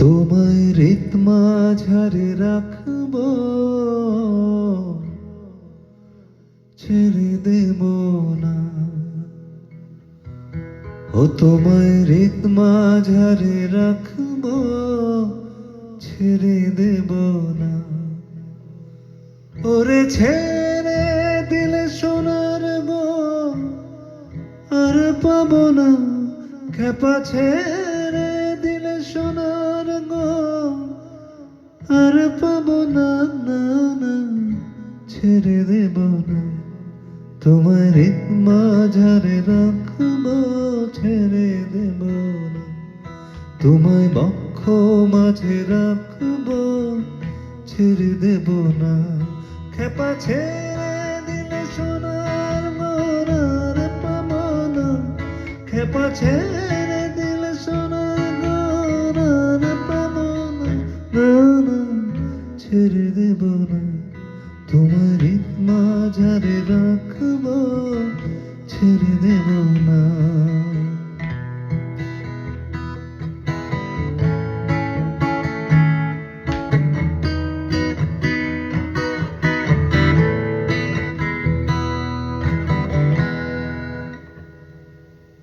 তোমায় রিত মাঝারে রাখব, ছেড়ে দেব না। ও তোমায় রিত মাঝারে রাখব, ছেড়ে দেব না। ওরে ছেড়ে দিলে সোনার গো আর পাবো না। খেপা ছেড়ে দিলে সোনার আর পাবো না না না ছেড়ে দেব না তোমার মাঝারে রাখব ছেড়ে দেব না তোমায় বক্ষ মাঝে রাখব ছেড়ে দেব না খেপা ছেড়ে দিলে সোনার মোরার পাবো না খেপা ছেড়ে ছেড়ে দেব না। তোমার মাঝারে রাখব ছেড়ে দেব